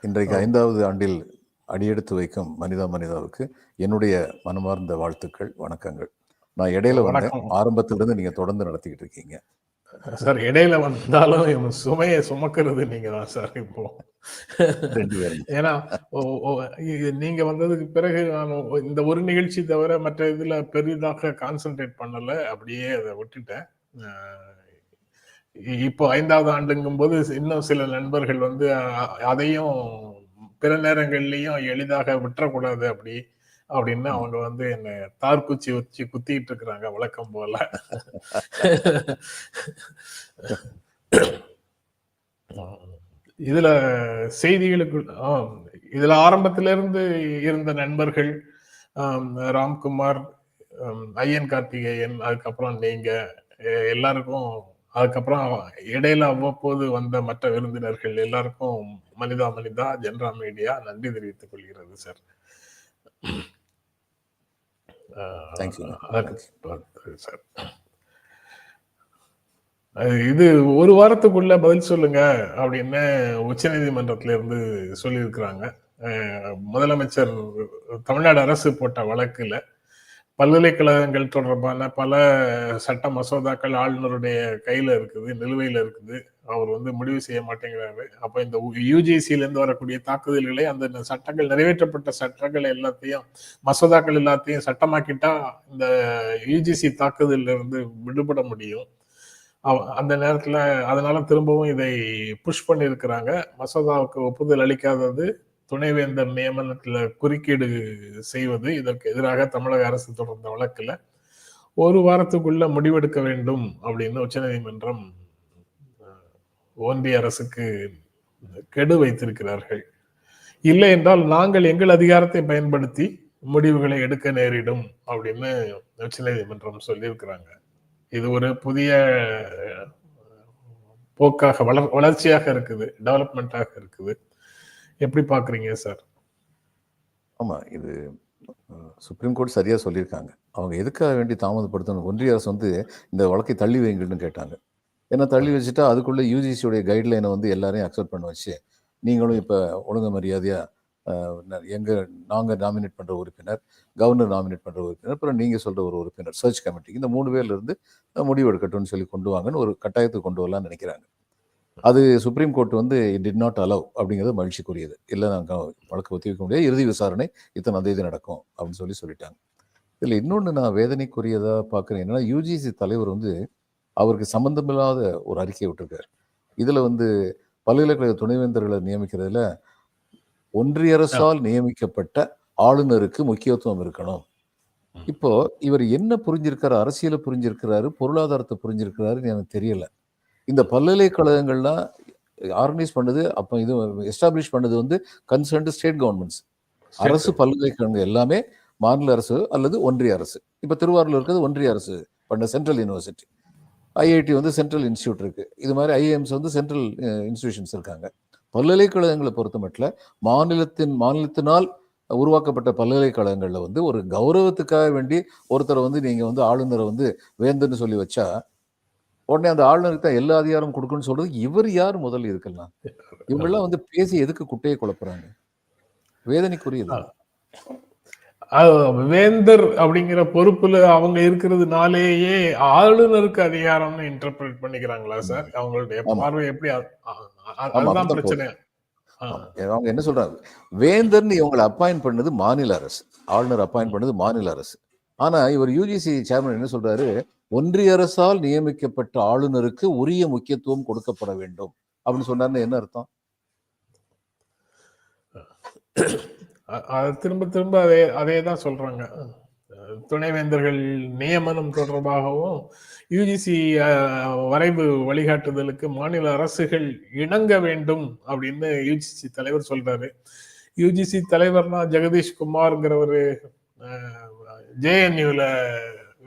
இன்றைக்கு ஐந்தாவது ஆண்டில் அடியெடுத்து வைக்கும் மனிதா மனிதாவுக்கு என்னுடைய மனமார்ந்த வாழ்த்துக்கள் வணக்கங்கள். நான் இடையில வந்தேன். வணக்கம். ஆரம்பத்துல இருந்து நீங்க தொடர்ந்து நடத்திக்கிட்டு இருக்கீங்க. சார் இடையில வந்தாலும் இவன் சுமையை சுமக்கிறது நீங்க தான் சார் இப்போ. ரெண்டு பேரும். ஏன்னா நீங்க வந்ததுக்கு பிறகு நான் இந்த ஒரு நிகழ்ச்சி தவிர மற்ற இதுல பெரிதாக கான்சென்ட்ரேட் பண்ணல. அப்படியே அதை விட்டுட்டேன். இப்போ ஐந்தாவது ஆண்டுங்கும் போது இன்னும் சில நண்பர்கள் வந்து அதையும் பிற நேரங்கள்லையும் எளிதாக விட்டுறக்கூடாது அப்படி அப்படின்னு அவங்க வந்து என்ன தார்குச்சி வச்சு குத்திட்டு இருக்கிறாங்க வழக்கம் போல. இதுல செய்திகளுக்கு இதுல ஆரம்பத்தில இருந்து இருந்த நண்பர்கள் ராம்குமார் ஐயன் கார்த்திகேயன் அதுக்கப்புறம் நீங்க எல்லாருக்கும் அதுக்கப்புறம் இடையில அவ்வப்போது வந்த மற்ற விருந்தினர்கள் எல்லாருக்கும் மனிதா மனிதா ஜென்ரா மீடியா நன்றி தெரிவித்துக் கொள்கிறது சார். சார். இது ஒரு வாரத்துக்குள்ள பதில் சொல்லுங்க அப்படின்னு உச்சநீதிமன்றத்துல இருந்து சொல்லியிருக்கிறாங்க முதலமைச்சர் தமிழ்நாடு அரசு போட்ட வழக்குல பல்கலைக்கழகங்கள் தொடர்பான பல சட்ட மசோதாக்கள் ஆளுநருடைய கையில இருக்குது நிலுவையில இருக்குது. அவர் வந்து முடிவு செய்ய மாட்டேங்கிறாரு. அப்ப இந்த யூஜிசில இருந்து வரக்கூடிய தாக்குதல்களை அந்த சட்டங்கள் நிறைவேற்றப்பட்ட சட்டங்கள் எல்லாத்தையும் மசோதாக்கள் எல்லாத்தையும் சட்டமாக்கிட்டா இந்த யுஜிசி தாக்குதலில் இருந்து விடுபட முடியும். அந்த நேரத்துல அதனால திரும்பவும் இதை புஷ் பண்ணியிருக்கிறாங்க. மசோதாவுக்கு ஒப்புதல் அளிக்காதது துணைவேந்தர் நியமனத்துல குறுக்கீடு செய்வது இதற்கு எதிராக தமிழக அரசு தொடர்ந்த வழக்குல ஒரு வாரத்துக்குள்ள முடிவெடுக்க வேண்டும் அப்படின்னு உச்சநீதிமன்றம் ஒன்றிய அரசுக்கு கெடு வைத்திருக்கிறார்கள். இல்லை என்றால் நாங்கள் எங்கள் அதிகாரத்தை பயன்படுத்தி முடிவுகளை எடுக்க நேரிடும் அப்படின்னு உச்சநீதிமன்றம் சொல்லியிருக்கிறாங்க. இது ஒரு புதிய போக்காக வளர் வளர்ச்சியாக இருக்குது டெவலப்மெண்ட்டாக இருக்குது. எப்படி பார்க்குறீங்க சார்? ஆமாம் இது சுப்ரீம் கோர்ட் சரியாக சொல்லியிருக்காங்க. அவங்க எதுக்காக வேண்டி தாமதப்படுத்தணும்? ஒன்றிய அரசு வந்து இந்த வழக்கை தள்ளி வைங்கள்னு கேட்டாங்க. ஏன்னா தள்ளி வச்சுட்டா அதுக்குள்ளே யூஜிசியோடைய கைட்லைனை வந்து எல்லாரையும் அக்செப்ட் பண்ண வச்சு நீங்களும் இப்போ ஒழுங்கு மரியாதையாக எங்கள் நாங்கள் நாமினேட் பண்ணுற உறுப்பினர் கவர்னர் நாமினேட் பண்ணுற உறுப்பினர் அப்புறம் நீங்கள் சொல்கிற ஒரு உறுப்பினர் சர்ச் கமிட்டி இந்த மூணு பேர்லேருந்து முடிவு எடுக்கட்டும்னு சொல்லி கொண்டு வாங்கன்னு ஒரு கட்டாயத்துக்கு கொண்டு வரலாம்னு நினைக்கிறாங்க. அது சுப்ரீம் கோர்ட் வந்து இட் டிட் நாட் அலவ் அப்படிங்கிறது மகிழ்ச்சிக்குரியது. இல்லை நாங்கள் வழக்கு ஒத்திவைக்க முடியாது. இறுதி விசாரணை இத்தனை தேதி நடக்கும் அப்படின்னு சொல்லி சொல்லிட்டாங்க. இதில் இன்னொன்று நான் வேதனைக்குரியதாக பார்க்குறேன் என்னன்னா யூஜிசி தலைவர் வந்து அவருக்கு சம்பந்தமில்லாத ஒரு அறிக்கையை விட்டிருக்காரு. இதில் வந்து பல்கலைக்கழக துணைவேந்தர்களை நியமிக்கிறதுல ஒன்றிய அரசால் நியமிக்கப்பட்ட ஆளுநருக்கு முக்கியத்துவம் இருக்கணும். இப்போ இவர் என்ன புரிஞ்சிருக்காரு அரசியலை புரிஞ்சிருக்கிறாரு பொருளாதாரத்தை புரிஞ்சிருக்கிறாருன்னு எனக்கு தெரியல. இந்த பல்கலைக்கழகங்கள்லாம் ஆர்கனைஸ் பண்ணது அப்போ இது எஸ்டாப்ளிஷ் பண்ணது வந்து கன்சர்ன்டு ஸ்டேட் கவர்மெண்ட்ஸ் அரசு பல்கலைக்கழகங்கள் எல்லாமே மாநில அரசு அல்லது ஒன்றிய அரசு. இப்போ திருவாரூர்ல இருக்கிறது ஒன்றிய அரசு பண்ண சென்ட்ரல் யூனிவர்சிட்டி ஐஐடி வந்து சென்ட்ரல் இன்ஸ்டியூட் இருக்கு. இது மாதிரி ஐஏஎம்ஸ் வந்து சென்ட்ரல் இன்ஸ்டிடியூஷன்ஸ் இருக்காங்க. பல்கலைக்கழகங்களை பொறுத்த மட்டும் மாநிலத்தின் மாநிலத்தினால் உருவாக்கப்பட்ட பல்கலைக்கழகங்கள்ல வந்து ஒரு கௌரவத்துக்காக வேண்டி ஒருத்தரை வந்து நீங்க வந்து ஆளுநரை வந்து வேந்தன்னு சொல்லி வச்சா உடனே அந்த ஆளுநருக்கு தான் எல்லா அதிகாரம் கொடுக்கணும்னு சொல்றது இவர் யார் முதல்ல இருக்கலாம் இவங்கெல்லாம் வந்து பேசி எதுக்கு குட்டையை குழப்புறாங்க? வேதனைக்குரியது வேந்தர் அப்படிங்கிற பொறுப்புல அவங்க இருக்கிறதுனாலேயே ஆளுநருக்கு அதிகாரம்னு இன்டர்பிரேட் பண்ணிக்கிறாங்களா சார்? அவங்களுடைய. பார்வை எப்படி அதுதான் பிரச்சனை. அவங்க என்ன சொல்றாங்க? வேந்தர்னு இவங்களை அப்பாயிண்ட் பண்ணது மாநில அரசு. ஆளுநர் அப்பாயிண்ட் பண்ணது மாநில அரசு. ஆனா இவர் யூஜிசி சேர்மன் என்ன சொல்றாரு? ஒன்றிய அரசால் நியமிக்கப்பட்ட ஆளுநருக்கு உரிய முக்கியத்துவம் கொடுக்கப்பட வேண்டும். அப்படின்னு சொன்னாருன்னு என்ன அர்த்தம்? திரும்ப திரும்ப அதே அதே தான் சொல்றாங்க. துணைவேந்தர்கள் நியமனம் தொடர்பாகவும் யுஜிசி வரைவு வழிகாட்டுதலுக்கு மாநில அரசுகள் இணங்க வேண்டும் அப்படின்னு யுஜிசி தலைவர் சொல்றாரு. யூஜிசி தலைவர்னா ஜெகதீஷ் குமார்ங்கிறவர் ஜேஎன்யூல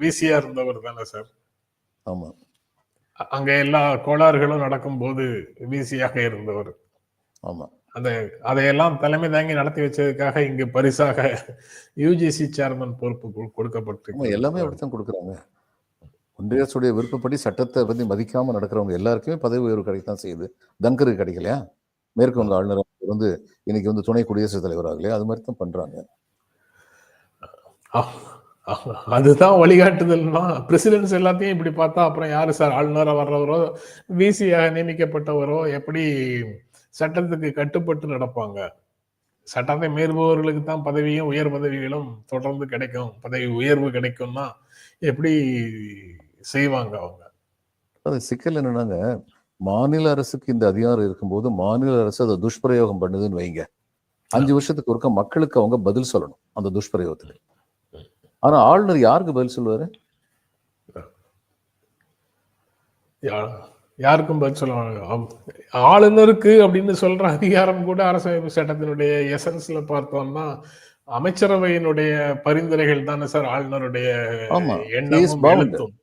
விசியா இருந்தவர் தானே சார். ஆமா. அங்க எல்லா கோளாறுகளும் நடக்கும்போது விசியாக இருந்தவர். ஆமா. அந்த அதையெல்லாம் தலைமை தாங்கி நடத்தி வச்சதுக்காக இங்கு பரிசாக யூஜிசி சேர்மன் பொறுப்பு கொ- ஆமா கொடுக்கப்பட்டிருக்கு எல்லாமே அப்படித்தான் கொடுக்குறாங்க. ஒன்றிய அரசுடைய விருப்பப்படி சட்டத்தை பத்தி மதிக்காம நடக்கிறவங்க எல்லாருக்குமே பதவி உயர்வு கிடைக்கத்தான் செய்யுது. தங்கருக்கு கிடைக்கலையா? மேற்கு வங்க ஆளுநர் வந்து இன்னைக்கு வந்து துணை குடியரசுத் தலைவர் ஆகலையா? அது மாதிரி தான் பண்றாங்க அதுதான் வழிகாட்டுதல்னா பிரசிடென்ட்ஸ் எல்லாத்தையும் இப்படி பார்த்தா அப்புறம் யாரு சார் ஆளுநரா வர்றவரோ விசியாக நியமிக்கப்பட்டவரோ எப்படி சட்டத்துக்கு கட்டுப்பட்டு நடப்பாங்க? சட்டத்தை மீறுபவர்களுக்கு தான் பதவியும் உயர் பதவிகளும் தொடர்ந்து கிடைக்கும். பதவி உயர்வு கிடைக்கும்னா எப்படி செய்வாங்க அவங்க? அது சிக்கல் என்னன்னாங்க மாநில அரசுக்கு இந்த அதிகாரம் இருக்கும்போது மாநில அரசு அதை துஷ்பிரயோகம் பண்ணுதுன்னு வைங்க. அஞ்சு வருஷத்துக்கு ஒருக்க மக்களுக்கு அவங்க பதில் சொல்லணும் அந்த துஷ்பிரயோகத்துக்கு. ஆனா ஆளுநர் யாருக்கு பதில் சொல்லுவாரு? யாருக்கும் பதில் சொல்லுவாங்க. ஆளுநருக்கு அப்படின்னு சொல்ற அதிகாரம் கூட அரசமைப்பு சட்டத்தினுடைய எசன்ஸ்ல பார்த்தோம்னா அமைச்சரவையினுடைய பரிந்துரைகள் தானே சார் ஆளுநருடைய எண்ணமும். எழுத்தும்.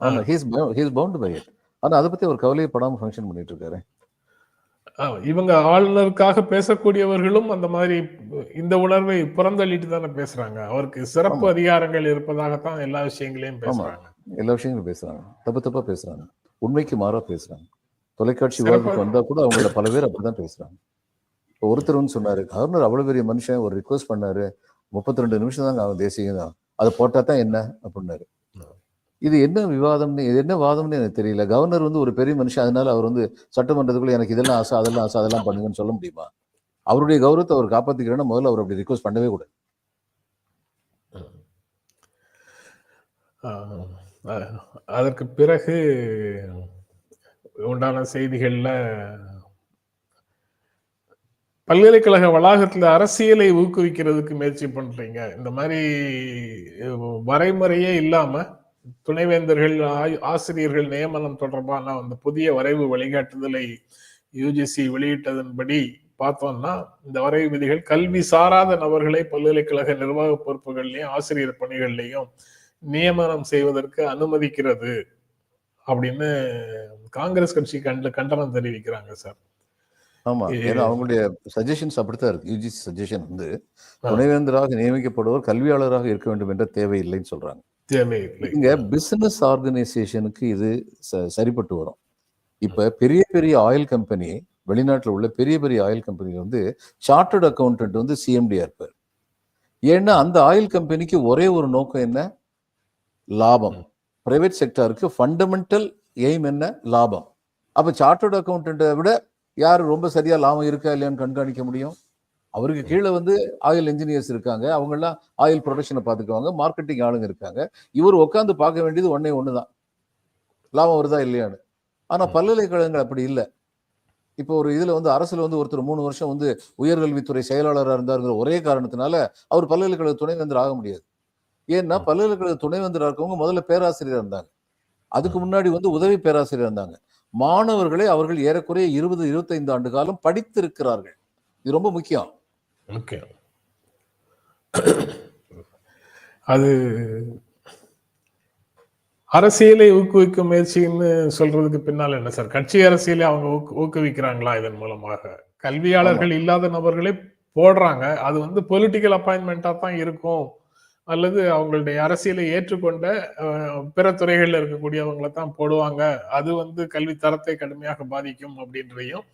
ஆமா he's he's bound by it ஆனா அதை பத்தி அவர் கவலையப்படாம ஃபங்க்ஷன் பண்ணிட்டு இருக்காரு. இவங்க ஆளுநருக்காக பேசக்கூடியவர்களும் அந்த மாதிரி இந்த உணர்வை புறந்தள்ளிட்டு தானே பேசுறாங்க. அவருக்கு சிறப்பு. அதிகாரங்கள் இருப்பதாகத்தான் எல்லா விஷயங்களையும் பேசுறாங்க. எல்லா விஷயங்களும் பேசுறாங்க. தப்பு தப்பா பேசுறாங்க. உண்மைக்கு மாறா பேசுறாங்க. தொலைக்காட்சி விவாதத்துக்கு வந்தா கூட அவங்கள பல பேர் அப்படிதான் பேசுறாங்க. இப்போ ஒருத்தர் வந்து சொன்னாரு கவர்னர் அவ்வளவு பெரிய மனுஷன் ஒரு ரிக்வஸ்ட் பண்ணாரு முப்பத்தி ரெண்டு நிமிஷம் தாங்க அவன் தேசியம் தான் அதை போட்டா தான் என்ன? அப்படின்னாரு. இது என்ன விவாதம்னு இது என்ன வாதம்னு எனக்கு தெரியல. கவர்னர் வந்து ஒரு பெரிய மனுஷன் அதனால அவர் வந்து சட்டமன்றத்துக்குள்ள எனக்கு இதெல்லாம் ஆசை அதெல்லாம் ஆசை அதெல்லாம் பண்ணுங்கன்னு சொல்ல முடியுமா? அவருடைய கௌரவத்தை அவர் காப்பாத்திக்கிறேன்னா முதல்ல அவர் அப்படி ரிக்வஸ்ட் பண்ணவே கூடாது. அதற்கு பிறகு உண்டான செய்திகளில் பல்கலைக்கழக வளாகத்தில் அரசியலை ஊக்குவிக்கிறதுக்கு முயற்சி பண்ணுறீங்க இந்த மாதிரி வரைமுறையே இல்லாமல் துணைவேந்தர்கள் ஆசிரியர்கள் நியமனம் தொடர்பான அந்த புதிய வரைவு வழிகாட்டுதலை யூஜிசி வெளியிட்டதன்படி பார்த்தோம்னா இந்த வரைவு விதிகள் கல்வி சாராத நபர்களை பல்கலைக்கழக நிர்வாக பொறுப்புகள்லையும் ஆசிரியர் பணிகள்லையும் நியமனம் செய்வதற்கு அனுமதிக்கிறது அப்படின்னு காங்கிரஸ் கட்சி கண்ட கண்டனம் தெரிவிக்கிறாங்க சார். ஆமா ஏன்னா அவங்களுடைய சஜஷன்ஸ் அப்படித்தான் இருக்கு. யூஜிசி சஜஷன் வந்து துணைவேந்தராக நியமிக்கப்படுவோர் கல்வியாளராக இருக்க வேண்டும் என்ற தேவையில்லைன்னு சொல்றாங்க. தேவையில்லை இங்க பிசினஸ் ஆர்கனைசேஷனுக்கு இது சரிப்பட்டு வரும். இப்ப பெரிய பெரிய ஆயில் கம்பெனி வெளிநாட்டுல உள்ள பெரிய பெரிய ஆயில் கம்பெனி வந்து சார்ட்டர்ட் அக்கௌண்டன்ட் வந்து சிஎம்டியா இருப்பார். ஏன்னா அந்த ஆயில் கம்பெனிக்கு ஒரே ஒரு நோக்கம் என்ன? லாபம். பிரைவேட் செக்டாருக்கு ஃபண்டமெண்டல் எய்ம் என்ன? லாபம். அப்ப சார்ட்டர்ட் அக்கௌண்டன்ட்டை விட யார் ரொம்ப சரியா லாபம் இருக்கா இல்லையான்னு கண்காணிக்க முடியும்? அவருக்கு கீழே வந்து ஆயில் இன்ஜினியர்ஸ் இருக்காங்க. அவங்கெல்லாம் ஆயில் ப்ரொடக்ஷனை பார்த்துக்குவாங்க. மார்க்கெட்டிங் ஆளுங்க இருக்காங்க. இவர் உட்காந்து பார்க்க வேண்டியது ஒண்ணே ஒண்ணுதான். லாபம் வருதா இல்லையான்னு. ஆனா பல்கலைக்கழகங்கள் அப்படி இல்லை. இப்போ ஒரு இதுல வந்து அரசுல வந்து ஒருத்தர் மூணு வருஷம் வந்து உயர்கல்வித்துறை செயலாளராக இருந்தாருங்கிற ஒரே காரணத்தினால அவர் பல்கலைக்கழக துணைவேந்தர் ஆக முடியாது. ஏன்னா பல்கலைக்கழக துணைவேந்தராக இருக்கவங்க முதல்ல பேராசிரியர் இருந்தாங்க. அதுக்கு முன்னாடி வந்து உதவி பேராசிரியர் இருந்தாங்க. மாணவர்களை அவர்கள் ஏறக்குறைய இருபது இருபத்தைந்து ஆண்டு காலம் படித்திருக்கிறார்கள். இது ரொம்ப முக்கியம். ஓகே. அது அரசியலை ஊக்குவிக்கும் முயற்சின்னு சொல்றதுக்கு பின்னால் என்ன சார்? கட்சி அரசியலை அவங்க ஊக்கு- ஊக்குவிக்கிறாங்களா இதன் மூலமாக? கல்வியாளர்கள் இல்லாத நபர்களை போடுறாங்க. அது வந்து பொலிட்டிக்கல் அப்பாயின்மெண்டா தான் இருக்கும். அல்லது அவங்களுடைய அரசியலை ஏற்றுக்கொண்ட பிற துறைகள்ல இருக்கக்கூடியவங்களை தான் போடுவாங்க. அது வந்து கல்வி தரத்தை கடுமையாக பாதிக்கும் அப்படின்றையும்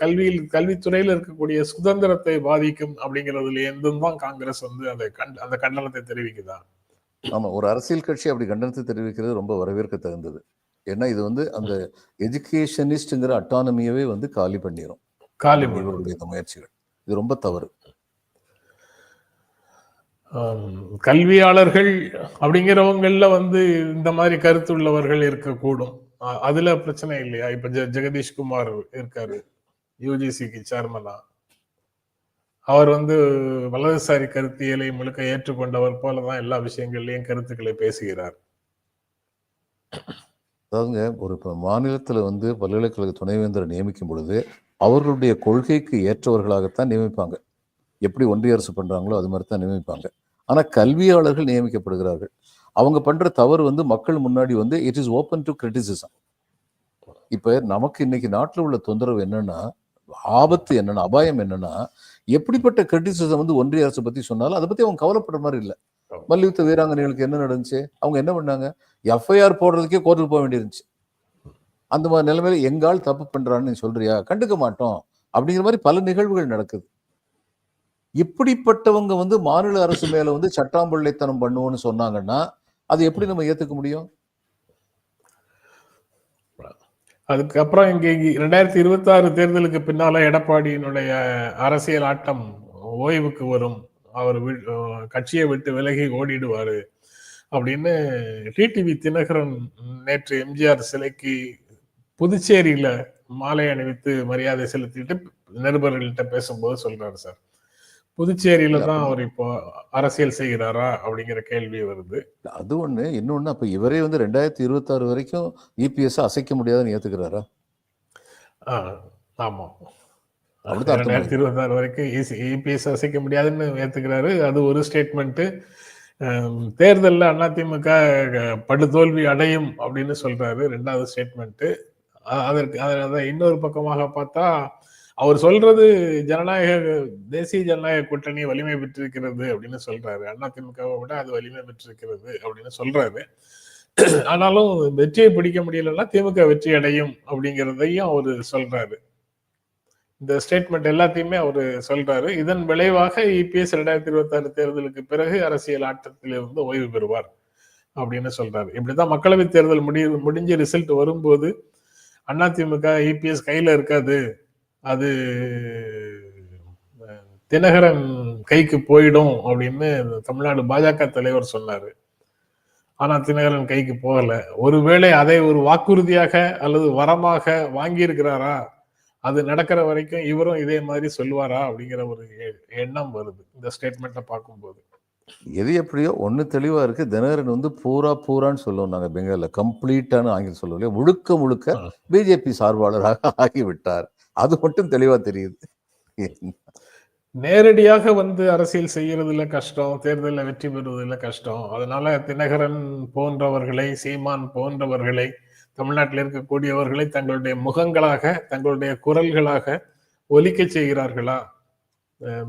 கல்வியில் கல்வித்துறையில் இருக்கக்கூடிய சுதந்திரத்தை பாதிக்கும் அப்படிங்கிறதுல இருந்தும் தான் காங்கிரஸ் வந்து அந்த கண் அந்த கண்டனத்தை தெரிவிக்குதா? ஆமா ஒரு அரசியல் கட்சி அப்படி கண்டனத்தை தெரிவிக்கிறது ரொம்ப வரவேற்க தகுந்தது. ஏன்னா இது வந்து அந்த எஜுகேஷனிஸ்ட்ங்கிற அட்டானமியவே வந்து காலி பண்ணிரும். காலி இவருடைய இந்த முயற்சிகள். இது ரொம்ப தவறு. கல்வியாளர்கள் அப்படிங்கிறவங்கள்ல வந்து இந்த மாதிரி கருத்து உள்ளவர்கள் இருக்கக்கூடும். அதுல பிரச்சனை இல்லையா? இப்ப ஜெகதீஷ் குமார் இருக்காரு யூஜிசிக்கு சேர்மனா அவர் வந்து வலதுசாரி கருத்தியலை முழுக்க ஏற்றுக்கொண்டவர் போலதான் எல்லா விஷயங்கள்லயும் கருத்துக்களை பேசுகிறார். அதாவதுங்க ஒரு இப்போ மாநிலத்துல வந்து பல்கலைக்கழக துணைவேந்தரை நியமிக்கும் பொழுது அவர்களுடைய கொள்கைக்கு ஏற்றவர்களாகத்தான் நியமிப்பாங்க. எப்படி ஒன்றிய அரசு பண்றாங்களோ அது மாதிரி தான் நியமிப்பாங்க. ஆனா கல்வியாளர்கள் நியமிக்கப்படுகிறார்கள். அவங்க பண்ற தவறு வந்து மக்கள் முன்னாடி வந்து it is open to criticism இப்ப நமக்கு இன்னைக்கு நாட்டில் உள்ள தொந்தரவு என்னன்னா ஆபத்து என்னன்னா அபாயம் என்னன்னா எப்படிப்பட்ட கிரிட்டிசிசம் வந்து ஒன்றிய அரசு பத்தி சொன்னாலும் அதை பத்தி அவங்க கவலைப்படுற மாதிரி இல்லை. மல்யுத்த வீராங்கனைகளுக்கு என்ன நடந்துச்சு? அவங்க என்ன பண்ணாங்க? எஃப்ஐஆர் போடுறதுக்கே கோர்ட்டுக்கு போக வேண்டியிருந்துச்சு. அந்த மாதிரி நிலைமையில எங்கால் தப்பு பண்றான்னு நீ சொல்றியா? கண்டுக்க மாட்டோம். அப்படிங்கிற மாதிரி பல நிகழ்வுகள் நடக்குது. இப்படிப்பட்டவங்க வந்து மாநில அரசு மேல வந்து சட்டாம்பிள்ளைத்தனம் பண்ணுவோம்னு சொன்னாங்கன்னா அது எப்படி நம்ம ஏத்துக்க முடியும்? அதுக்கப்புறம் இங்கே ரெண்டாயிரத்தி இருபத்தி ஆறு தேர்தலுக்கு பின்னால எடப்பாடியினுடைய அரசியல் ஆட்டம் ஓய்வுக்கு வரும். அவர் வி- கட்சியை விட்டு விலகி ஓடிடுவாரு அப்படின்னு டிடிவி தினகரன் நேற்று எம்ஜிஆர் சிலைக்கு புதுச்சேரியில மாலை அணிவித்து மரியாதை செலுத்திட்டு நிருபர்கள்ட்ட பேசும்போது சொல்றாரு சார். புதுச்சேரியில தான் அவர் இப்போ அரசியல் செய்கிறாரா அப்படிங்கிற கேள்வி வருது. அது ஒண்ணு. இன்னொன்னு அப்ப இவரே வந்து ரெண்டாயிரத்தி இருபத்தாறு வரைக்கும் இபிஎஸ் அசைக்க முடியாதுன்னு ஏத்துக்கிறாரா? ஆமா. ரெண்டாயிரத்தி இருபத்தி ஆறு வரைக்கும் இபிஎஸ் அசைக்க முடியாதுன்னு ஏத்துக்கிறாரு. அது ஒரு ஸ்டேட்மெண்ட் தேர்தலில் அதிமுக படுதோல்வி அடையும் அப்படின்னு சொல்றாரு. ரெண்டாவது ஸ்டேட்மெண்ட் அதற்கு அதை இன்னொரு பக்கமாக பார்த்தா அவர் சொல்றது ஜனநாயக தேசிய ஜனநாயக கூட்டணி வலிமை பெற்றிருக்கிறது அப்படின்னு சொல்றாரு. அதிமுகவை விட அது வலிமை பெற்றிருக்கிறது அப்படின்னு சொல்றாரு. ஆனாலும் வெற்றியை பிடிக்க முடியலன்னா திமுக வெற்றி அடையும் அப்படிங்கிறதையும் அவர் சொல்றாரு. இந்த ஸ்டேட்மெண்ட் எல்லாத்தையுமே அவர் சொல்றாரு. இதன் விளைவாக இபிஎஸ் ரெண்டாயிரத்தி இருபத்தி ஆறு தேர்தலுக்கு பிறகு அரசியல் ஆட்டத்திலிருந்து ஓய்வு பெறுவார் அப்படின்னு சொல்றாரு. இப்படிதான் மக்களவைத் தேர்தல் முடி முடிஞ்சு ரிசல்ட் வரும்போது அதிமுக இபிஎஸ் கையில இருக்காது. அது தினகரன் கைக்கு போயிடும் அப்படின்னு தமிழ்நாடு பாஜக தலைவர் சொன்னாரு. ஆனா தினகரன் கைக்கு போகல. ஒருவேளை அதை ஒரு வாக்குறுதியாக அல்லது வரமாக வாங்கி இருக்கிறாரா அது நடக்கிற வரைக்கும் இவரும் இதே மாதிரி சொல்லுவாரா? அப்படிங்கிற ஒரு எண்ணம் வருது இந்த ஸ்டேட்மெண்ட்டை பார்க்கும்போது. எது எப்படியோ ஒண்ணு தெளிவா இருக்கு. தினகரன் வந்து பூரா பூரான்னு சொல்லுவோம் நாங்க பெங்கால்ல. கம்ப்ளீட்டான ஆங்கிலம் சொல்லுவோம் இல்லையா? முழுக்க முழுக்க. பிஜேபி சார்பாளராக ஆகிவிட்டார். அது மட்டும் தெளிவா தெரியுது. நேரடியாக வந்து அரசியல் செய்யறதுல கஷ்டம் தேர்தலில் வெற்றி பெறுவதில் கஷ்டம். அதனால தினகரன் போன்றவர்களை சீமான் போன்றவர்களை தமிழ்நாட்டில் இருக்கக்கூடியவர்களை தங்களுடைய முகங்களாக தங்களுடைய குரல்களாக ஒலிக்க செய்கிறார்களா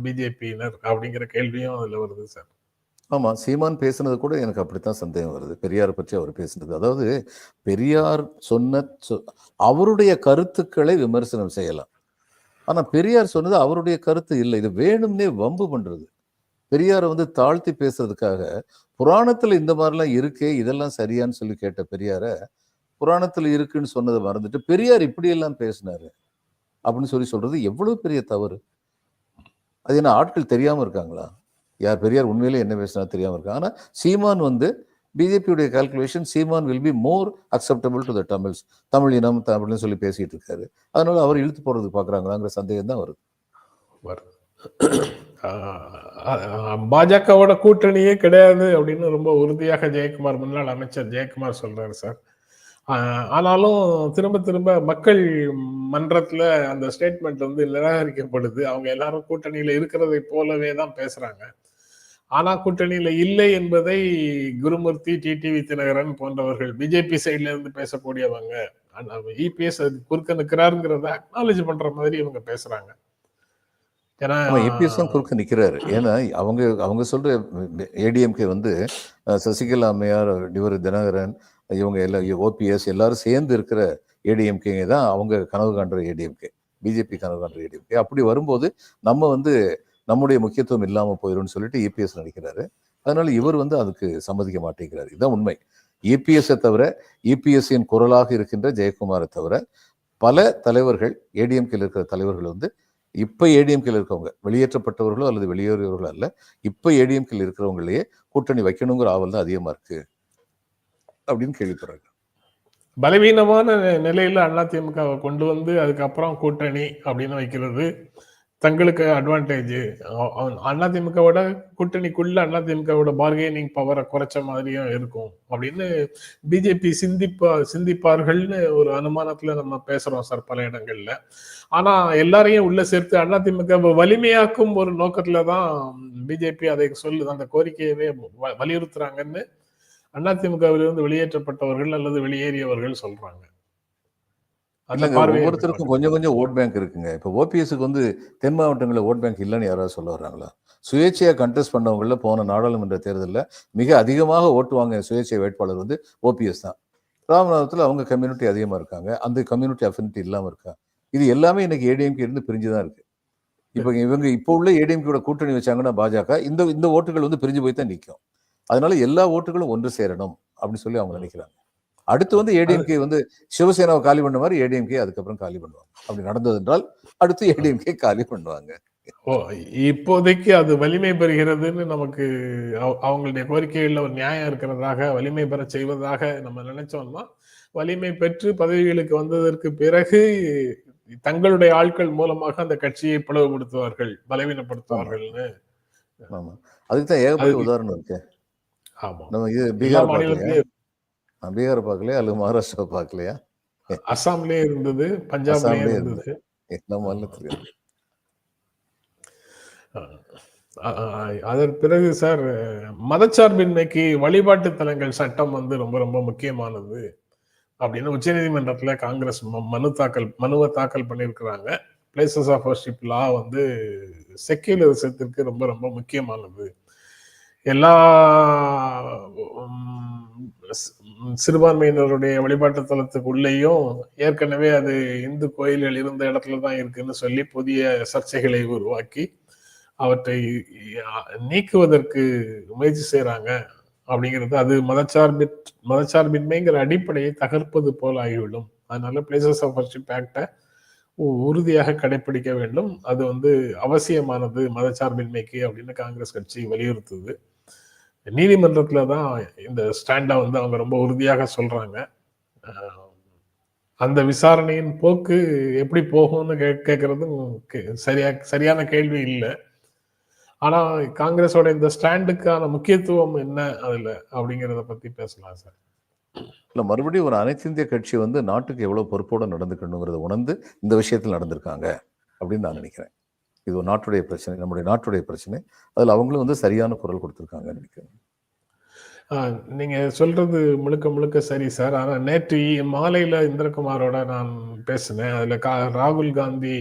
பிஜேபியினர் அப்படிங்கிற கேள்வியும் அதுல வருது சார். ஆமாம் சீமான் பேசுனது கூட எனக்கு அப்படித்தான் சந்தேகம் வருது. பெரியார் பற்றி அவர் பேசுனது. அதாவது பெரியார் சொன்ன சொ- அவருடைய கருத்துக்களை விமர்சனம் செய்யலாம். ஆனால் பெரியார் சொன்னது அவருடைய கருத்து இல்லை. இது வேணும்னே வம்பு பண்ணுறது பெரியாரை வந்து தாழ்த்தி பேசுறதுக்காக புராணத்தில் இந்த மாதிரிலாம் இருக்கே இதெல்லாம் சரியான்னு சொல்லி கேட்ட பெரியாரை புராணத்தில் இருக்குன்னு சொன்னதை மறந்துட்டு பெரியார் இப்படியெல்லாம் பேசினாரு அப்படின்னு சொல்லி சொல்றது எவ்வளவு பெரிய தவறு. அது என்ன ஆட்கள் தெரியாமல் இருக்காங்களா? யார் பெரியார் உண்மையிலே என்ன பேசினா தெரியாமல் இருக்கு ஆனால் சீமான் வந்து பிஜேபியுடைய calculation Seeman will be more acceptable to the Tamils Tamil இனம் தமிழ்னு சொல்லி பேசிட்டு இருக்காரு. அதனால அவர் இழுத்து போறதுக்கு பார்க்குறாங்களாங்கிற சந்தேகம் தான் வருது. வருது. பாஜகவோட கூட்டணியே கிடையாது அப்படின்னு ரொம்ப உறுதியாக ஜெயக்குமார் முன்னாள் அமைச்சர் ஜெயக்குமார் சொல்றாரு சார். ஆனாலும் திரும்ப திரும்ப மக்கள் மன்றத்துல அந்த ஸ்டேட்மெண்ட் வந்து நிராகரிக்கப்படுது. அவங்க எல்லாரும் கூட்டணியில இருக்கிறதை போலவே தான் பேசுறாங்க. ஆனா கூட்டணியில இல்லை என்பதை குருமூர்த்தி டிடிவி தினகரன் போன்றவர்கள் பிஜேபி சைட்ல இருந்து பேசக்கூடியவங்க. இபிஎஸ் குறுக்க நிக்கிறாருங்கிறத அக்னாலேஜ் பண்ற மாதிரி இவங்க பேசுறாங்க. ஏன்னா இபிஎஸ் தான் குறுக்க நிக்கிறாரு. ஏன்னா அவங்க அவங்க சொல்ற ஏடிஎம்கே வந்து சசிகலா அம்மையார் இவர் தினகரன் இவங்க எல்லா ஓபிஎஸ் எல்லாரும் சேர்ந்து இருக்கிற ஏடிஎம்கே தான் அவங்க கனவு காண்ற ஏடிஎம்கே பிஜேபி கனவு காண்ற ஏடிஎம்கே அப்படி வரும்போது நம்ம வந்து நம்முடைய முக்கியத்துவம் இல்லாமல் போயிடும்னு சொல்லிட்டு இபிஎஸ் நினைக்கிறாரு அதனால இவர் வந்து அதுக்கு சம்மதிக்க மாட்டேங்கிறார். இதுதான் உண்மை. இபிஎஸ்ஸை தவிர இபிஎஸ்சியின் குரலாக இருக்கின்ற ஜெயக்குமாரை தவிர பல தலைவர்கள் ஏடிஎம்கேல இருக்கிற தலைவர்கள் வந்து இப்ப ஏடிஎம்கேல இருக்கவங்க வெளியேற்றப்பட்டவர்களோ அல்லது வெளியேறியவர்களோ அல்ல இப்ப ஏடிஎம்கேல இருக்கிறவங்களையே கூட்டணி வைக்கணுங்கிற ஆவல் தான் அதிகமா இருக்கு. அப்படின்னு கேள்விப்படுறாங்க. பலவீனமான நிலையில அதிமுகவை கொண்டு வந்து அதுக்கப்புறம் கூட்டணி அப்படின்னு வைக்கிறது. தங்களுக்கு அட்வான்டேஜ் அதிமுகவோட கூட்டணிக்குள்ள அதிமுகவோட பார்கெனிங் பவரை குறைச்ச மாதிரியும் இருக்கும். அப்படின்னு பிஜேபி சிந்திப்பா சிந்திப்பார்கள்னு ஒரு அனுமானத்துல நம்ம பேசுறோம் சார் பல இடங்கள்ல. ஆனா எல்லாரையும் உள்ள சேர்த்து அதிமுக வலிமையாக்கும் ஒரு நோக்கத்துல தான் பிஜேபி அதை சொல்லு அந்த கோரிக்கையவே வ- வலியுறுத்துறாங்கன்னு அதிமுகவிலிருந்து வெளியேற்றப்பட்டவர்கள் அல்லது வெளியேறியவர்கள் சொல்றாங்க. ஒவ்வொருத்தருக்கும் கொஞ்சம் கொஞ்சம் ஓட் பேங்க் இருக்குங்க. இப்போ ஓபிஎஸ்க்கு வந்து தென் மாவட்டங்களில் ஓட் பேங்க் இல்லைன்னு யாராவது சொல்ல வர்றாங்களா? சுயேட்சையா கண்டெஸ்ட் பண்ணவங்கள போன நாடாளுமன்ற தேர்தலில் மிக அதிகமாக ஓட்டு வாங்க சுயேட்சை வேட்பாளர் வந்து ஓபிஎஸ் தான். ராமநாதத்தில் அவங்க கம்யூனிட்டி அதிகமாக இருக்காங்க. அந்த கம்யூனிட்டி அஃபினிட்டி இல்லாமல் இருக்கா? இது எல்லாமே இன்னைக்கு ஏடிஎம்கே இருந்து பிரிஞ்சு தான் இருக்கு. இப்போ இவங்க இப்போ உள்ள ஏடிஎம்கேட கூட்டணி வச்சாங்கன்னா பாஜக இந்த இந்த ஓட்டுகள் வந்து பிரிஞ்சு போய் தான் நிற்கும் அதனால எல்லா ஓட்டுகளும் ஒன்று சேரணும் அப்படின்னு சொல்லி அவங்க நினைக்கிறாங்க. அடுத்து வந்து ஏடிஎம்கே வந்து சிவசேனாவை காலி பண்ண மாதிரி ஏடிஎம்கே அதுக்கப்புறம் காலி பண்ணுவாங்க. அப்படி நடந்தது என்றால் அடுத்து ஏடிஎம்கே காலி பண்ணுவாங்க. ஓ இப்போதைக்கு அது வலிமை பெறுகிறதுன்னு நமக்கு அவ- அவங்களுடைய கோரிக்கைகள்ல ஒரு நியாயம் இருக்கிறதாக வலிமை பெற செய்வதாக நம்ம நினைச்சோம்னா வலிமை பெற்று பதவிகளுக்கு வந்ததற்கு பிறகு தங்களுடைய ஆட்கள் மூலமாக அந்த கட்சியை பிளவுபடுத்துவார்கள் பலவீனப்படுத்துவார்கள்னு. ஆமா. அதுக்கு தான் ஏகப்பட்ட உதாரணம் இருக்கு. ஆமா. நம்ம இது பீகார் பார்க்கலையா மாநிலத்திலயும் பீகார் பார்க்கலையா அல்லது மகாராஷ்டிரா பார்க்கலையா? அஸ்ஸாம்லயே இருந்தது பஞ்சாப்லயே இருந்தது. அ- அ- அதன் பிறகு சார் மதச்சார்பின்மைக்கு வழிபாட்டு தலங்கள் சட்டம் வந்து ரொம்ப ரொம்ப முக்கியமானது அப்படின்னு உச்சநீதிமன்றத்துல காங்கிரஸ் மனு தாக்கல் மனுவை தாக்கல் பண்ணியிருக்கிறாங்க. பிளேசஸ் ஆஃப் வர்ஷிப் லா வந்து செக்யூலரிசத்திற்கு ரொம்ப ரொம்ப முக்கியமானது. எல்லா சிறுபான்மையினருடைய வழிபாட்டு தலத்துக்குள்ளேயும் ஏற்கனவே அது இந்து கோயில்கள் இருந்த இடத்துல தான் இருக்குன்னு சொல்லி புதிய சர்ச்சைகளை உருவாக்கி அவற்றை நீக்குவதற்கு முயற்சி செய்கிறாங்க அப்படிங்கிறது அது மதச்சார்பி மதச்சார்பின்மைங்கிற அடிப்படையை தகர்ப்பது போல் ஆகிவிடும் அதனால பிளேசஸ் ஆஃப் வர்ஷிப் ஆக்டை உறுதியாக கடைபிடிக்க வேண்டும். அது வந்து அவசியமானது மதச்சார்பின்மைக்கு அப்படின்னு காங்கிரஸ் கட்சி வலியுறுத்துது. நீதிமன்றத்தில் தான் இந்த ஸ்டாண்டை வந்து அவங்க ரொம்ப உறுதியாக சொல்கிறாங்க அந்த விசாரணையின் போக்கு எப்படி போகும்னு கே கேட்கறதும் கே- சரியா சரியான கேள்வி இல்லை. ஆனால் காங்கிரஸோட இந்த ஸ்டாண்டுக்கான முக்கியத்துவம் என்ன அதில் அப்படிங்கிறத பற்றி பேசலாம் சார். இல்லை மறுபடியும் ஒரு அனைத்து இந்திய கட்சி வந்து நாட்டுக்கு எவ்வளோ பொறுப்போட நடந்துக்கணுங்கிறத உணர்ந்து இந்த விஷயத்தில் நடந்திருக்காங்க அப்படின்னு நான் நினைக்கிறேன். இது ஒரு நாட்டுடைய பிரச்சனை நம்முடைய நாட்டுடைய பிரச்சனை. அதில் அவங்களும் வந்து சரியான குரல் கொடுத்துருக்காங்க நினைக்கிறேன். நீங்க சொல்றது முழுக்க முழுக்க சரி சார். ஆனா நேற்று மாலையில இந்திரகுமாரோட நான் பேசினேன். அதுல கா ராகுல் காந்தி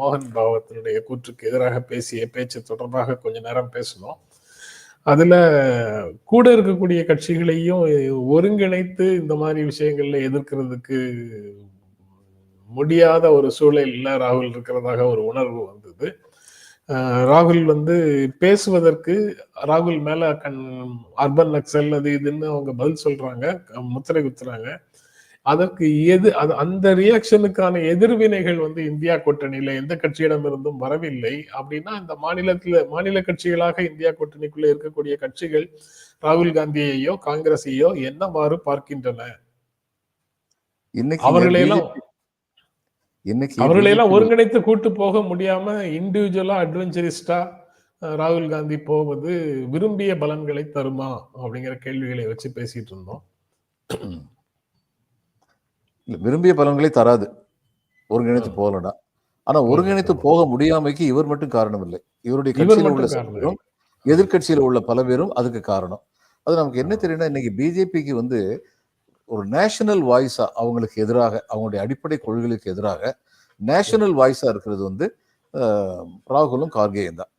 மோகன் பாவத்தினுடைய கூற்றுக்கு எதிராக பேசிய பேச்சு தொடர்பாக கொஞ்ச நேரம் பேசினோம். அதுல கூட இருக்கக்கூடிய கட்சிகளையும் ஒருங்கிணைத்து இந்த மாதிரி விஷயங்கள்ல எதிர்க்கிறதுக்கு முடியாத ஒரு சூழல்ல ராகுல் இருக்கிறதாக ஒரு உணர்வு வந்து ராகுல் வந்து பேசுவதற்கு ராகுல் மேல கண் அர்பன் நக்சல் அது இதுன்னு அவங்க பதில் சொல்றாங்க முத்திரை குத்துறாங்க. அதற்கு எது அது அந்த ரியாக்ஷனுக்கான எதிர்வினைகள் வந்து இந்தியா கூட்டணியில எந்த கட்சியிடம் இருந்தும் வரவில்லை. அப்படின்னா இந்த மாநிலத்துல மாநில கட்சிகளாக இந்தியா கூட்டணிக்குள்ள இருக்கக்கூடிய கட்சிகள் ராகுல் காந்தியையோ காங்கிரஸையோ என்னவாறு பார்க்கின்றன? இன்னைக்கு அவர்களையெல்லாம் இன்னைக்கு அவர்களையெல்லாம் ஒருங்கிணைத்து கூட்டு போக முடியாம இண்டிவிஜுவலா அட்வென்ச்சரிஸ்டா ராகுல் காந்தி போவது விரும்பிய பலன்களை தருமா அப்படிங்கிற கேள்விகளை வச்சு பேசிட்டு இருந்தோம். விரும்பிய பலன்களை தராது. ஒருங்கிணைத்து போகலனா ஆனா ஒருங்கிணைத்து போக முடியாமைக்கு இவர் மட்டும் காரணம் இல்லை இவருடைய இவர் கட்சியில உள்ள மட்டும் சில காரணம் பேரும் எதிர்க்கட்சியில உள்ள பல பேரும் அதுக்கு காரணம். அது நமக்கு என்ன தெரியும்னா இன்னைக்கு பிஜேபிக்கு வந்து ஒரு நேஷனல் வாய்ஸா அவங்களுக்கு எதிராக அவங்களுடைய அடிப்படை கொள்கைகளுக்கு எதிராக நேஷனல் வாய்ஸா இருக்கிறது வந்து ராகுலும் கார்கேயும் தான்.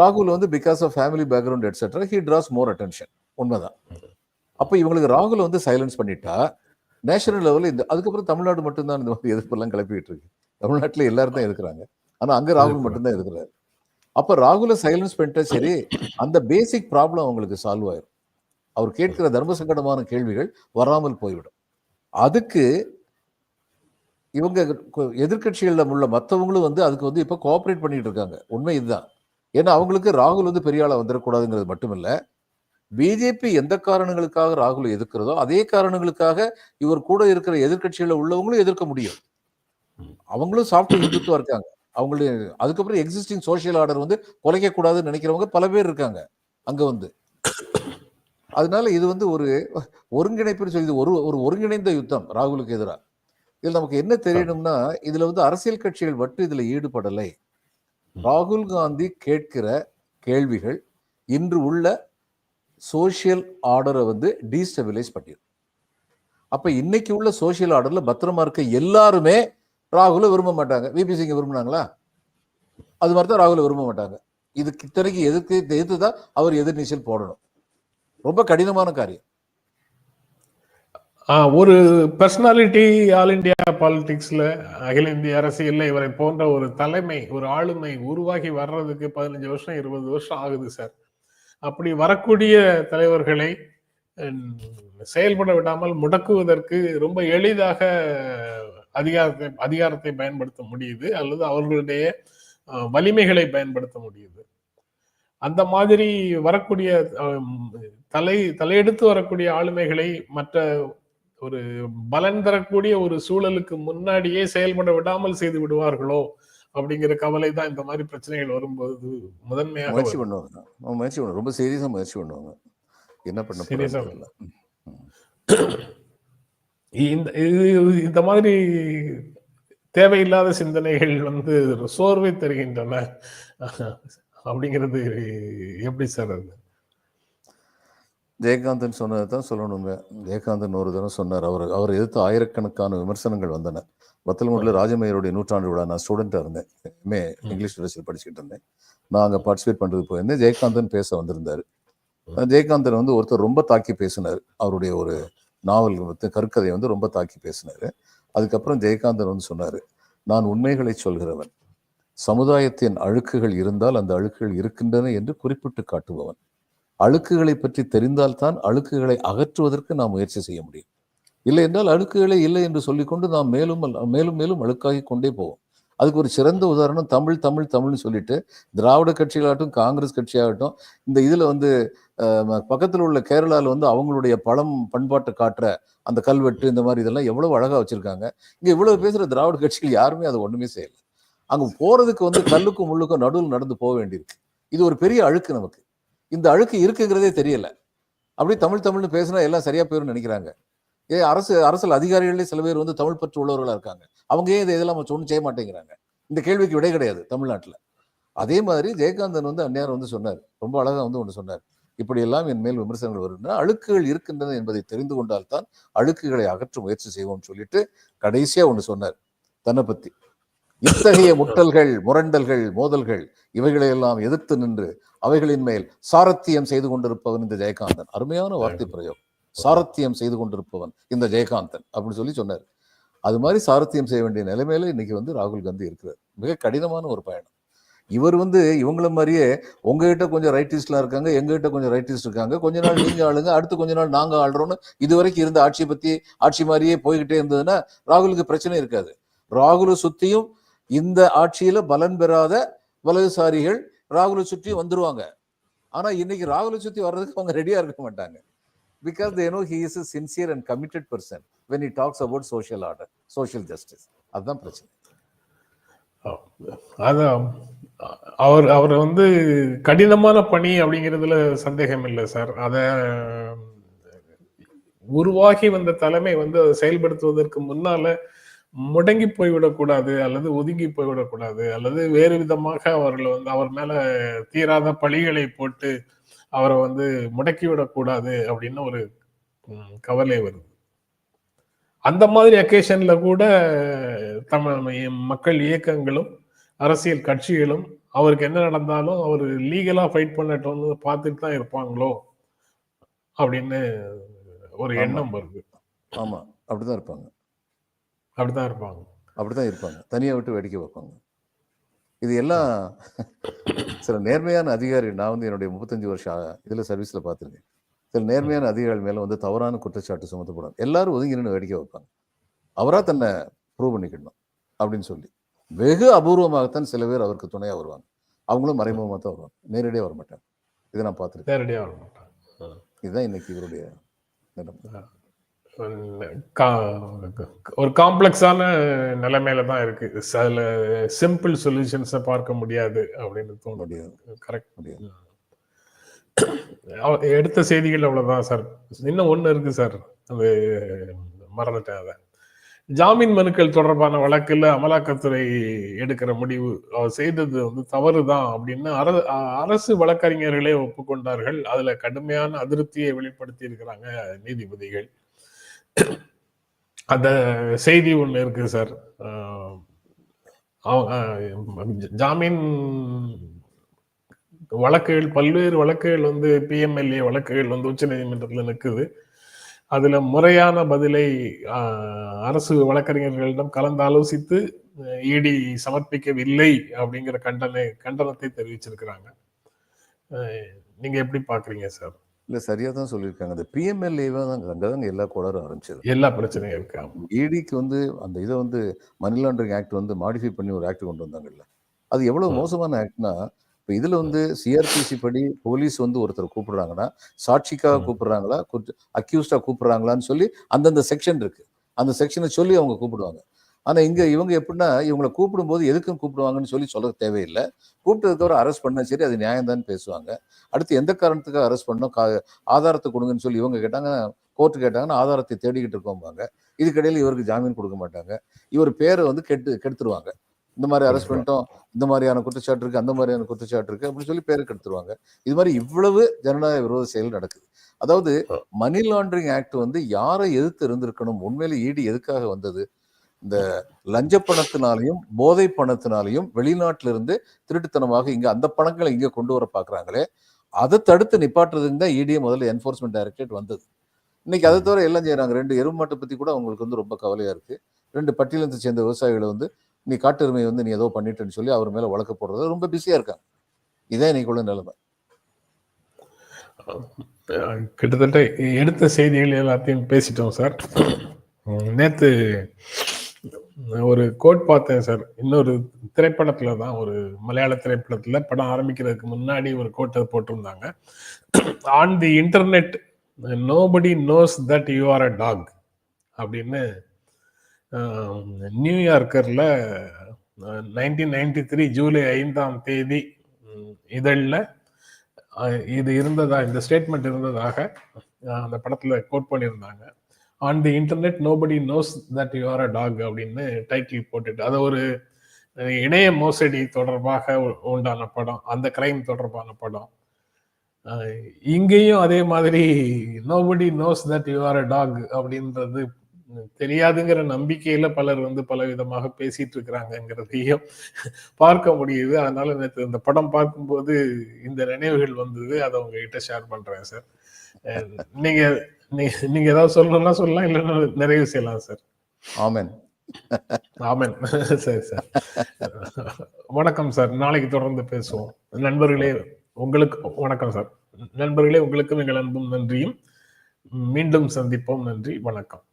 ராகுல் வந்து because of family background etcetera he draws more attention உண்மைதான். அப்போ இவங்களுக்கு ராகுல் வந்து சைலன்ஸ் பண்ணிட்டா நேஷனல் லெவலில் இந்த அதுக்கப்புறம் தமிழ்நாடு மட்டும்தான் இந்த மாதிரி எதிர்ப்பெல்லாம் கிளப்பிட்டு இருக்கு. தமிழ்நாட்டில் எல்லாரும் தான் எதிர்க்கிறாங்க. ஆனா அங்க ராகுல் மட்டும்தான் எதிர்க்கிறாரு. அப்ப ராகுல சைலன்ஸ் பண்ணிட்டா சரி அந்த பேசிக் ப்ராப்ளம் அவங்களுக்கு சால்வ் ஆயிரும். அவர் கேட்கிற தர்ம சங்கடமான கேள்விகள் வராமல் போய்விடும். அதுக்கு இவங்க எதிர்கட்சிகள்ல உள்ள மற்றவங்களும் வந்து அதுக்கு வந்து இப்ப கோஆபரேட் பண்ணிட்டு இருக்காங்க. உண்மை இதுதான். ஏன்னா அவங்களுக்கு ராகுல் வந்து பெரிய வந்துடக்கூடாதுங்கிறது மட்டுமில்ல. பிஜேபி எந்த காரணங்களுக்காக ராகுல் எதிர்க்கிறதோ அதே காரணங்களுக்காக இவர் கூட இருக்கிற எதிர்க்கட்சியில உள்ளவங்களும் எதிர்க்க முடியும். அவங்களும் சாப்பிட்டு இந்துத்துவா இருக்காங்க. அவங்களுடைய அதுக்கப்புறம் எக்ஸிஸ்டிங் சோஷியல் ஆர்டர் வந்து குலைக்க கூடாதுன்னு நினைக்கிறவங்க பல பேர் இருக்காங்க. அங்க வந்து. அதனால இது வந்து ஒரு ஒருங்கிணைப்புன்னு சொல்லி ஒரு ஒரு ஒருங்கிணைந்த யுத்தம் ராகுலுக்கு எதிராக இதுல நமக்கு என்ன தெரியணும்னா இதுல வந்து அரசியல் கட்சிகள் மட்டும் இதுல ஈடுபடலை. ராகுல் காந்தி கேட்கிற கேள்விகள் இன்று உள்ள சோஷியல் ஆர்டரை வந்து டீஸ்டபிலைஸ் பண்ணிடும் அப்ப இன்னைக்கு உள்ள சோஷியல் ஆர்டர்ல பத்திரமா இருக்க எல்லாருமே ராகுல விரும்ப மாட்டாங்க. விபி சிங்க விரும்பினாங்களா? அது மாதிரி தான் ராகுல விரும்ப மாட்டாங்க. இதுக்கு இத்தனைக்கு எதிர்க்கு எதிர்த்து தான் அவர் எதிர்நீச்சல் போடணும். ரொம்ப கடினமான காரியம். ஒரு பர்சனாலிட்டி ஆல் இந்தியா பாலிடிக்ஸ்ல அகில இந்திய அரசியல்ல இவரை போன்ற ஒரு தலைமை ஒரு ஆளுமை உருவாகி வர்றதுக்கு பதினஞ்சு வருஷம் இருபது வருஷம் ஆகுது சார். அப்படி வரக்கூடிய தலைவர்களை செயல்பட விடாமல் முடக்குவதற்கு ரொம்ப எளிதாக அதிகாரத்தை அதிகாரத்தை பயன்படுத்த முடியுது அல்லது அவர்களுடைய வலிமைகளை பயன்படுத்த முடியுது. அந்த மாதிரி வரக்கூடிய தலை தலையெடுத்து வரக்கூடிய ஆளுமைகளை மற்ற ஒரு பலன் தரக்கூடிய ஒரு சூழலுக்கு முன்னாடியே செயல்பட விடாமல் செய்து விடுவார்களோ அப்படிங்கிற கவலை தான் இந்த மாதிரி பிரச்சனைகள் வரும்போது முதன்மையாக முயற்சி. பண்ணுவாங்க. முயற்சி பண்ணுவாங்க. ரொம்ப சீரியஸா முயற்சி பண்ணுவாங்க. என்ன பண்ண. இந்த இது- இந்த மாதிரி தேவையில்லாத சிந்தனைகள் வந்து சோர்வை தருகின்றன. அப்படிங்கிறது எப்படி சார் அது? ஜெயகாந்தன் சொன்னதை தான் சொல்லணுங்க. ஜெயகாந்தன் ஒரு தடவை சொன்னார். அவர் அவர் எதிர்த்து ஆயிரக்கணக்கான விமர்சனங்கள் வந்தன. வத்தலங்குடியில் ராஜமையருடைய நூற்றாண்டு விழா நான் ஸ்டூடெண்ட்டாக இருந்தேன். எம்ஏ இங்கிலீஷ் லிட்டரேச்சர் படிச்சுட்டு இருந்தேன். நான் அங்கே பார்ட்டிசிபேட் பண்ணுறது போயிருந்தேன். ஜெயகாந்தன் பேச வந்திருந்தார். ஜெயகாந்தன் வந்து ஒருத்தர் ரொம்ப தாக்கி பேசினார். அவருடைய ஒரு நாவல் வந்து கருக்கதையை வந்து ரொம்ப தாக்கி பேசினார். அதுக்கப்புறம் ஜெயகாந்தன் வந்து சொன்னார் நான் உண்மைகளை சொல்கிறவன். சமுதாயத்தின் அழுக்குகள் இருந்தால் அந்த அழுக்குகள் இருக்கின்றன என்று குறிப்பிட்டு காட்டுபவன். அழுக்குகளை பற்றி தெரிந்தால்தான் அழுக்குகளை அகற்றுவதற்கு நாம் முயற்சி செய்ய முடியும். இல்லை என்றால் அழுக்குகளே இல்லை என்று சொல்லிக்கொண்டு நாம் மேலும் மேலும் மேலும் அழுக்காகி கொண்டே போவோம். அதுக்கு ஒரு சிறந்த உதாரணம் தமிழ் தமிழ் தமிழ்னு சொல்லிட்டு திராவிட கட்சிகளாகட்டும் காங்கிரஸ் கட்சியாகட்டும் இந்த இதில் வந்து பக்கத்தில் ம- உள்ள கேரளாவில் வந்து அவங்களுடைய பழம் பண்பாட்டை காட்டுற அந்த கல்வெட்டு இந்த மாதிரி இதெல்லாம் எவ்வளோ அழகாக வச்சுருக்காங்க. இங்கே இவ்வளோ பேசுகிற திராவிட கட்சிகள் யாருமே அதை ஒன்றுமே செய்யலை. அங்கே போகிறதுக்கு வந்து கல்லுக்கும் முள்ளுக்கும் நடுவில் நடந்து போக வேண்டியிருக்கு. இது ஒரு பெரிய அழுக்கு நமக்கு. இந்த அழுக்கு இருக்குங்கிறதே தெரியல. அப்படி தமிழ் தமிழ்னு பேசினா எல்லாம் சரியா போயிரும்னு நினைக்கிறாங்க. ஏ அரசு அரசியல் அதிகாரிகளே சில பேர் வந்து தமிழ் பற்று உள்ளவர்களா இருக்காங்க. அவங்க ஏன் இதை இதெல்லாம் ஒன்றும் செய்ய மாட்டேங்கிறாங்க? இந்த கேள்விக்கு விடை கிடையாது தமிழ்நாட்டில். அதே மாதிரி ஜெயகாந்தன் வந்து அந்நேரம் வந்து சொன்னார். ரொம்ப அழகாக வந்து ஒன்று சொன்னார். இப்படியெல்லாம் என் மேல் விமர்சனங்கள் வருகின்றன அழுக்குகள் இருக்கின்றன என்பதை தெரிந்து கொண்டால்தான் அழுக்குகளை அகற்ற முயற்சி செய்வோம்னு சொல்லிட்டு கடைசியாக ஒன்று சொன்னார் தன்னை பற்றி இத்தகைய முட்டல்கள் முரண்டல்கள் மோதல்கள் இவைகளையெல்லாம் எதிர்த்து நின்று அவைகளின் மேல் சாரத்தியம் செய்து கொண்டிருப்பவன் இந்த ஜெயகாந்தன். அருமையான வார்த்தை பிரயோகம். சாரத்தியம் செய்து கொண்டிருப்பவன் இந்த ஜெயகாந்தன் அப்படின்னு சொல்லி சொன்னார். அது மாதிரி சாரத்தியம் செய்ய வேண்டிய நிலைமையில இன்னைக்கு வந்து ராகுல் காந்தி இருக்கிறார். மிக கடினமான ஒரு பயணம். இவர் வந்து இவங்கள மாதிரியே உங்ககிட்ட கொஞ்சம் ரைட்டிஸ்ட்லாம் இருக்காங்க எங்ககிட்ட கொஞ்சம் ரைட்டிஸ்ட் இருக்காங்க. கொஞ்ச நாள் நீங்க ஆளுங்க அடுத்து கொஞ்ச நாள் நாங்க ஆள்றோம்னு இதுவரைக்கும் இருந்த ஆட்சியை பத்தி ஆட்சி மாதிரியே போய்கிட்டே இருந்ததுன்னா ராகுலுக்கு பிரச்சனை இருக்காது. ராகுலை சுத்தியும் இந்த ஆட்சியில பலன் பெறாத வலதுசாரிகள் ராகுலை சுற்றி வந்துருவாங்க. ஆனா இன்னைக்கு ராகுலை சுத்தி வர்றதுக்கு அவங்க ரெடியா இருக்க மாட்டாங்க. Because they know he is a sincere and committed person when he talks about social order social justice அதுதான் பிரச்சனை. அதான் அவர் அவர் வந்து கடினமான பணி அப்படிங்கிறதுல சந்தேகம் இல்லை சார். அதை உருவாகி வந்த தலைமை வந்து அதை செயல்படுத்துவதற்கு முன்னால முடங்கி போய்விடக்கூடாது அல்லது ஒதுங்கி போய்விடக்கூடாது அல்லது வேறு விதமாக அவர்களை வந்து அவர் மேல தீராத பழிகளை போட்டு அவரை வந்து முடக்கி விடக்கூடாது அப்படின்னு ஒரு கவலை வருது. அந்த மாதிரி அக்கேஷன்ல கூட தமிழ் மக்கள் இயக்கங்களும் அரசியல் கட்சிகளும் அவருக்கு என்ன நடந்தாலும் அவர் லீகலா ஃபைட் பண்ணட்டும்னு பார்த்துட்டு தான் இருப்பாங்களோ அப்படின்னு ஒரு. எண்ணம் வருது. ஆமா. அப்படிதான் இருப்பாங்க. அப்படிதான் இருப்பாங்க. அப்படிதான் இருப்பாங்க. தனியா விட்டு வேடிக்கை வைப்பாங்க இது எல்லாம் சில நேர்மையான அதிகாரி நான் வந்து என்னுடைய முப்பத்தஞ்சு வருஷம் இதுல சர்வீஸ்ல பார்த்திருக்கேன். சில நேர்மையான அதிகாரிகள் மேல வந்து தவறான குற்றச்சாட்டு சுமத்தப்படும். எல்லாரும் ஒதுங்கி நின்று வேடிக்கை வைப்பாங்க அவரா தன்னை ப்ரூவ் பண்ணிக்கணும் அப்படின்னு சொல்லி. வெகு அபூர்வமாகத்தான் சில பேர் அவருக்கு துணையா வருவாங்க. அவங்களும் மறைமுகமாக தான் வருவாங்க. நேரடியாக வர மாட்டாங்க இதை நான் பார்த்துருக்கேன். நேரடியா வர மாட்டாங்க இதுதான் இன்னைக்கு இவருடைய நிலைமை. ஒரு காம்ப்ளெக்ஸான நிலைமையில தான் இருக்கு. அதுல சிம்பிள் சொல்யூஷன்ஸை பார்க்க முடியாது அப்படின்னு தோணுது. முடியாது. கரெக்ட் முடியாது. எடுத்த செய்திகள் அவ்வளவுதான் சார். இன்னும் ஒண்ணு இருக்கு சார். அது மறந்துட்டேன் அதை. ஜாமீன் மனுக்கள் தொடர்பான வழக்குல அமலாக்கத்துறை எடுக்கிற முடிவு அவர் செய்தது வந்து தவறுதான் அப்படின்னு அர- அ- அரசு வழக்கறிஞர்களே ஒப்புக்கொண்டார்கள். அதுல கடுமையான அதிருப்தியை வெளிப்படுத்தி இருக்கிறாங்க நீதிபதிகள். அந்த செய்தி ஒன்று இருக்கு சார் ஜாமீன் வழக்குகள் பல்வேறு வழக்குகள் வந்து பிஎம்எல்ஏ வழக்குகள் வந்து உச்ச நீதிமன்றத்தில் நிற்குது அதில் முறையான பதிலை அரசு வழக்கறிஞர்களிடம் கலந்து ஆலோசித்து இடி சமர்ப்பிக்கவில்லை அப்படிங்கிற கண்டனை கண்டனத்தை தெரிவிச்சிருக்கிறாங்க. நீங்கள் எப்படி பார்க்குறீங்க சார் இல்ல சரியா தான் சொல்லியிருக்காங்க. அந்த பிஎம்எல்ஏவை தான் அங்கதாங்க எல்லா கோளாறும் ஆரம்பிச்சது. எல்லா பிரச்சனையும் இருக்கா இடிக்கு வந்து அந்த இதை வந்து மணி லாண்டரிங் ஆக்ட் வந்து மாடிஃபை பண்ணி ஒரு ஆக்ட் கொண்டு வந்தாங்கல்ல. அது எவ்வளவு ம். மோசமான ஆக்ட்னா இப்போ இதுல வந்து சிஆர்பிசி படி போலீஸ் வந்து ஒருத்தர் கூப்பிடுறாங்கன்னா சாட்சிக்காக. கூப்பிடுறாங்களா அக்யூஸ்டா கூப்பிடுறாங்களான்னு சொல்லி அந்தந்த செக்ஷன் இருக்கு. அந்த செக்ஷனை சொல்லி அவங்க கூப்பிடுவாங்க. ஆனா இங்க இவங்க எப்படின்னா இவங்களை கூப்பிடும்போது எதுக்கும் கூப்பிடுவாங்கன்னு சொல்லி சொல்ல தேவையில்லை. கூப்பிட்டதுக்கு அப்புறம் அரெஸ்ட் பண்ணா சரி அது நியாயம் பேசுவாங்க. அடுத்து எந்த காரணத்துக்காக அரெஸ்ட் பண்ணோம்? கா- ஆதாரத்தை கொடுங்கன்னு சொல்லி இவங்க கேட்டாங்க கோர்ட்டு கேட்டாங்கன்னா ஆதாரத்தை தேடிக்கிட்டு இருக்கோம்பாங்க. இதுக்கிடையில இவருக்கு ஜாமீன் கொடுக்க மாட்டாங்க. இவர் பேரை வந்து கெட்டு கெடுத்துருவாங்க. இந்த மாதிரி அரெஸ்ட் பண்ணிட்டோம் இந்த மாதிரியான குற்றச்சாட்டு இருக்கு அந்த மாதிரியான குற்றச்சாட்டு இருக்கு அப்படின்னு சொல்லி பேரை கெடுத்துருவாங்க. இது மாதிரி இவ்வளவு ஜனநாயக விரோத செயல் நடக்குது. அதாவது மணி லாண்டரிங் ஆக்ட் வந்து யாரை எதிர்த்து இருந்திருக்கணும்? உண்மையில ஈடு எதுக்காக வந்தது? இந்த லஞ்ச பணத்தினாலையும் போதை பணத்தினாலையும் வெளிநாட்டிலிருந்து திருட்டுத்தனமாக இங்க அந்த பணங்களை இங்க கொண்டு வர பாக்குறாங்களே அதை தடுத்து நிப்பாட்டுறதுக்கு தான் இடிஏ முதல்ல என்ஃபோர்ஸ்மெண்ட் டைரக்டரேட் வந்தது. இன்னைக்கு அதை தவிர எல்லாம் செய்யறாங்க ரெண்டு எருமாட்டை பத்தி கூட அவங்களுக்கு வந்து ரொம்ப கவலையா இருக்கு. ரெண்டு பட்டியலத்தை சேர்ந்த விவசாயிகளை வந்து நீ காட்டெருமை வந்து நீ ஏதோ பண்ணிட்டேன்னு சொல்லி அவர் மேல வழக்க போடுறது ரொம்ப பிஸியா இருக்காங்க. இதான் இன்னைக்கு உள்ள நிலைமை. கிட்டத்தட்ட எடுத்த செய்திகள் எல்லாத்தையும் பேசிட்டோம் சார். நேற்று ஒரு கோட் பார்த்தேன் சார் இன்னொரு திரைப்படத்துல தான் ஒரு மலையாள திரைப்படத்துல படம் ஆரம்பிக்கிறதுக்கு முன்னாடி ஒரு கோட்டை போட்டிருந்தாங்க. On the internet nobody knows that you are a dog அப்படின்னு நியூயார்க்கரில் நியூயார்க்கர்ல நைன்டீன் நைன்டி த்ரீ ஜூலை ஐந்தாம் தேதி இதழில் இது இருந்ததா இந்த ஸ்டேட்மெண்ட் இருந்ததாக அந்த படத்தில் கோட் பண்ணியிருந்தாங்க. On the internet nobody knows that you are a dog அப்படின்னு டைட்டில் போட்டுட்டு அது ஒரு இணைய மோசடி தொடர்பாக உண்டான படம் அந்த கிரைம் தொடர்பான படம். இங்கேயும் அதே மாதிரி nobody knows that you are a dog அப்படின்றது தெரியாதுங்கிற நம்பிக்கையில பலர் வந்து பல விதமாக பேசிட்டு இருக்கிறாங்கிறதையும் பார்க்க முடியுது. அதனால நேற்று இந்த படம் பார்க்கும்போது இந்த நினைவுகள் வந்தது அதை உங்ககிட்ட ஷேர் பண்றேன் சார் நீங்க நீங்க ஏதாவது சொல்லணும்னா சொல்லலாம் இல்லைன்னா நிறைவு செய்யலாம் சார் ஆமென். ஆமென். சரி சார் வணக்கம் சார் நாளைக்கு தொடர்ந்து பேசுவோம். நண்பர்களே உங்களுக்கு வணக்கம் சார் நண்பர்களே உங்களுக்கும் எங்கள் அன்பும் நன்றியும். மீண்டும் சந்திப்போம். நன்றி வணக்கம்.